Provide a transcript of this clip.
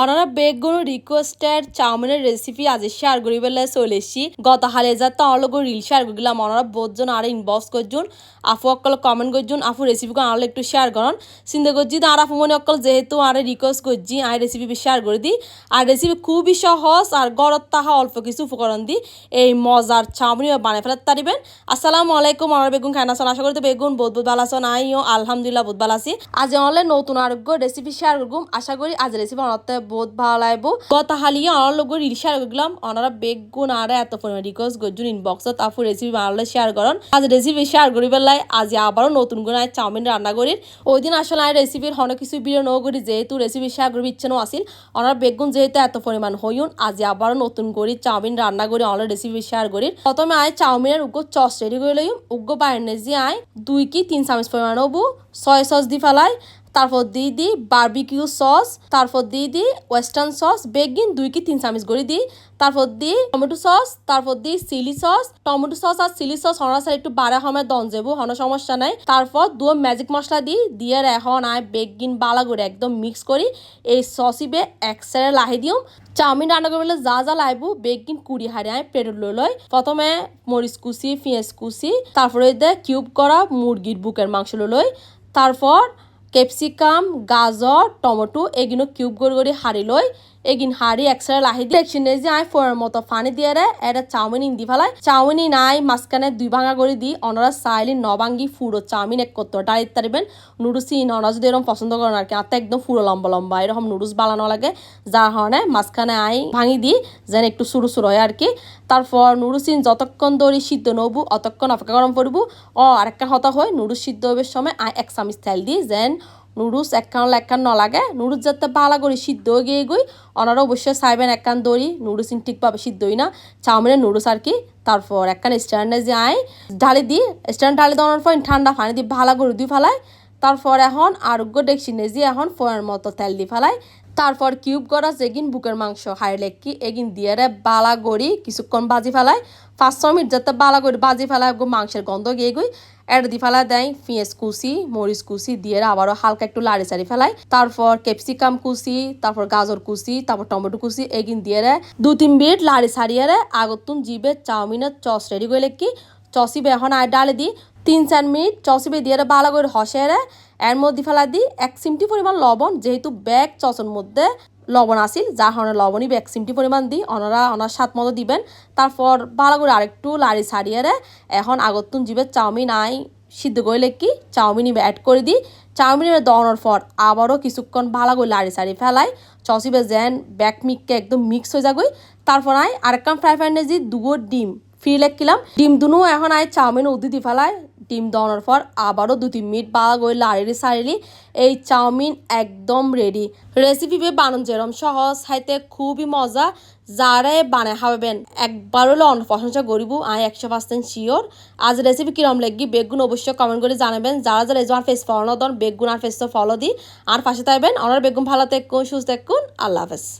অনারা বেগুন রিকোয়েস্টের চাউমিনের রেসিপি আজ শেয়ার করি বেলা চলে এসছি। গত হালে যা তাহলে রিল শেয়ার করলাম, অনারা বোধজন আর ইনবক্স করছুন আফু অকল কমেন্ট করছুন আফু রেসিপি করে আনলে একটু শেয়ার করন। চিন্তা করছি তো আর আফু মনে অকল যেহেতু আর রিকোয়েস্ট করছি আর রেসিপি শেয়ার করে দিই। আর রেসিপি খুবই সহজ, আর গরত তাহা অল্প কিছু উপকরণ দি এই মজার চাউমিন বানিয়ে ফেলাতে পারিবেন আসসালামু আলাইকুম আমার বেগুন খানা আছেন আশা করি তো বেগুন বহুত বহুত ভালো আছেন আইও আলহামদুলিল্লাহ বহুত ভালো আছি। আজ অনলাইন নতুন আরোগ্য রেসিপি শেয়ার করগুম। আশা করি আজ রেসিপি অনাতে বহুত ভালো লাগবো। গত হালিয়ে অনার লোক রিল শেয়ার করলাম অনারা বেগুন আর এত পরিমাণ রিকোয়েস্ট করছুন ইনবক্সত আপু রেসিপি বানালে শেয়ার করন। আজ রেসিপি শেয়ার করি বেলায়, আজ আবারও নতুন করে চাউমিন রান্না করি ওই দিন আসলে আর রেসিপির অনেক কিছু ভিডিও নও করি, যেহেতু রেসিপি শেয়ার করবি ইচ্ছে নো আসিল। অনার বেগুন যেহেতু এত পরিমাণ হইউন আজ আবারও নতুন করি চাউমিন রান্না করি অনলাইন রেসিপি শেয়ার করি। প্রথমে আয় চাউমিনের উগ্র চস রেডি করে লইম উগ্র বাইরে যে আয় দুই কি তিন চামচ পরিমাণ হবু সয় সস দি ফেলাই তারপর দিয়ে দিই বার্বিকিউ সস তারপর দিয়ে দিই ওয়েস্টার্ন সস বেগিন দুই কি তিন চামচ করে দিই। তারপর দিই টমেটো সস তারপর দিই চিলি সস টমেটো সস আর চিলি সস হনার একটু বাড়া সময় দন যাব হনো সমস্যা নাই। তারপর দু ম্যাজিক মশলা দিই, দিয়ে এখন আয় বেগিন বালা করে একদম মিক্স করি। এই সসিবে এক সাইডে লাহি দিও। চাউমিন রান্না করলে যা যা লাইবো, বেগিন কুড়ি হারে আয় প্লেটত লৈ লয় প্রথমে মরিচ কুচি, পেঁয়াজ কুচি, তারপরে দে কিউব করা মুরগির বুকের মাংস লই। তারপর ক্যাপসিকাম গাজর টমেটো এগুলো কিউব করে করে হাড়ি লই এগিন হাড়ি একসাথে লাহি দিয়ে একসিনে যে আই ফোরের মতো পানি দিয়ে রে এটা চাউমিন ইন্দি ফেলাই চাউমিন নাই মাঝখানে দুই ভাঙা করে দি, অনারা চাইলি নবাঙ্গি ফুড়ো চাউমিন এক করতে ডাইত তারিবেন নুডলস ইন অনারা যদি এরকম পছন্দ করেন আর কি, আতে একদম ফুড়ো লম্বা লম্বা, এরকম নুডলস বানানো লাগে যার কারণে মাঝখানে আই ভাঙি দি, যেন একটু সুরু সুর হয় আর কি। তারপর নুডলস ইন যতক্ষণ দড়ি সিদ্ধ নবু, অতক্ষণ অপেক্ষা গরম করব, ও আরেকটা হতা হয় নুডলস সিদ্ধ হবার সময় আই এক চামিচ তেল দিই যেন নুডলস একখান একখান নলাগে। নুডলস যাতে ভালো করে সিদ্ধ হয়ে গিয়ে গই ওনারা অবশ্যই চাইবেন একখান দড়ি নুডলস ঠিকভাবে সিদ্ধ হই না। চাউমিনের নুডলস আর কি, তারপর একখান স্ট্যান্ডে যে আয় ঢালি দিই স্ট্যান্ড ঢালি দেওয়ার পর ঠান্ডা পানি দিয়ে ভালো করে দিয়ে ফেলায় তারপর এখন আরোগ্য ডেকসি নেজি এখন ফোয়ার মতো তেল দিয়ে ফেলায় তারপর কিউব করা যেগিন বুকের মাংস হাই লেকি এগিন দিয়ে রে বালা গড়ি কিছুক্ষণ বাজি ফেলায় পাঁচ ছ মিনিট যাতে বালা করে বাজি ফেলায় মাংসের গন্ধ গিয়ে গই। এর দি ফেলা দেয় পেঁয়াজ কুচি মরিচ কুচি দিয়ে আবারও হালকা একটু লাড়ি চাড়ি ফেলাই। তারপর ক্যাপসিকাম কুচি, তারপর গাজর কুচি, তারপর টমেটো কুচি, এগিন দিয়ে রে দু তিন মিনিট লাড়ি ছাড়িয়ে রে আগতুন জিবে চাউমিনের চস রেডি করে লেকি চসিবে এখন আর ডালে দি তিন চার মিনিট চসিবে দিয়ে ভালো করে হসে রে এর মধ্যে ফেলা দিই এক চিমটি পরিমাণ লবণ, যেহেতু ব্যাগ চসের মধ্যে। লবণ আসিল যার কারণে লবণই এক পরিমাণ দিই ওনারা ওনার স্বাদ মতো দিবেন। তারপর ভালো করে আরেকটু লাড়ি ছাড়িয়ে রে, এখন আগতুন জিবে চাউমিন আই সিদ্ধ করলে কি চাউমিন অ্যাড করে দিই চাউমিনের দনার পর আবারও কিছুক্ষণ ভালো করে লাড়ি সাড়ি ফেলাই, চসিবে যেন ব্যাক মিককে একদম মিক্স হয়ে যাগই তারপর আই আরেকখান ফ্রাই প্যানে যে দুগো ডিম ফ্রি লেখছিলাম, ডিম দুনু এখন আই চাউমিন উদি দি ফেলাই। ডিম দেওয়ার পর আবারও দু তিন মিনিট বালা করে লাড়ি সারিলি এই চাউমিন একদম রেডি রেসিপি বানান যেরম সহজ হাইতে খুবই মজা যারে বানায় খাবেন, একবার হলে অন্য প্রশংসা করিব আই একশো পার্সেন্ট শিওর আজ রেসিপি কিরম লাগি বেগুন অবশ্যই কমেন্ট করে জানাবেন। যারা যারা এজমার ফেস ফলো দন, বেগুন আর ফেস ফলো দি। আর পাশে থাকবেন আমার বেগুন ভালো থাকুন, সুস্থ থাকুন, আল্লাহ হাফেজ।